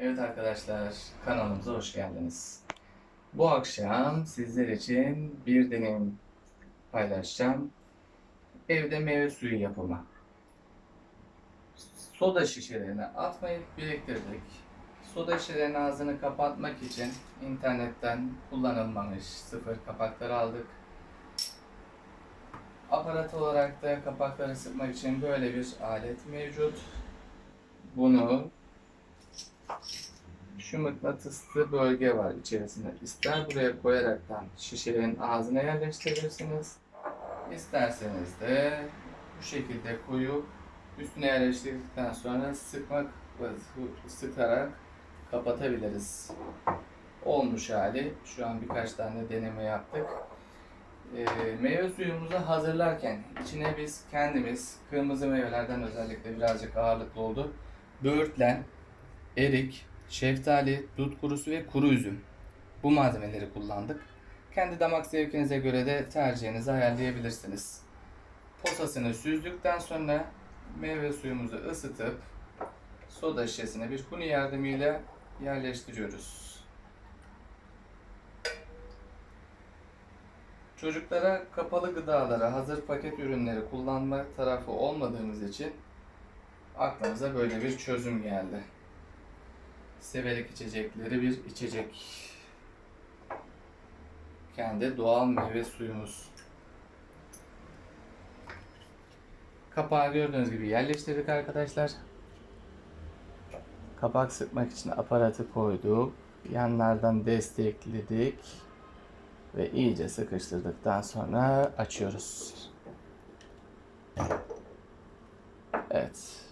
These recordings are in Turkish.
Evet arkadaşlar, kanalımıza hoş geldiniz. Bu akşam sizler için bir deneyim paylaşacağım. Evde meyve suyu yapımı. Soda şişelerini atmayıp biriktirdik. Soda şişelerinin ağzını kapatmak için internetten kullanılmamış sıfır kapakları aldık. Aparat olarak da kapakları sıkmak için böyle bir alet mevcut. Bunu şu mıknatıslı bölge var içerisinde. İster buraya koyaraktan şişelerin ağzına yerleştirebilirsiniz. İsterseniz de bu şekilde koyup üstüne yerleştirdikten sonra sıkmak sıkarak kapatabiliriz. Olmuş hali. Şu an birkaç tane deneme yaptık. Ee, meyve suyumuzu hazırlarken içine biz kendimiz kırmızı meyvelerden özellikle birazcık ağırlıklı oldu. Böğürtlen, erik, şeftali, dut kurusu ve kuru üzüm. Bu malzemeleri kullandık. Kendi damak zevkinize göre de tercihinizi ayarlayabilirsiniz. Posasını süzdükten sonra meyve suyumuzu ısıtıp soda şişesine bir kuni yardımıyla yerleştiriyoruz. Çocuklara kapalı gıdalara, hazır paket ürünleri kullanma tarafı olmadığımız için aklımıza böyle bir çözüm geldi. Severek içecekleri bir içecek. Kendi doğal meyve suyumuz. Kapağı gördüğünüz gibi yerleştirdik arkadaşlar. Kapak sıkmak için aparatı koyduk. Yanlardan destekledik. Ve iyice sıkıştırdıktan sonra açıyoruz. Evet.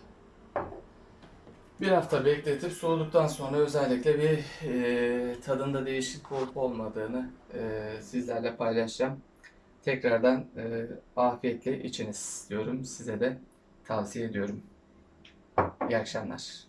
Bir hafta bekletip soğuduktan sonra özellikle bir e, tadında değişik olup olmadığını e, sizlerle paylaşacağım. Tekrardan e, afiyetle içiniz diyorum. Size de tavsiye ediyorum. İyi akşamlar.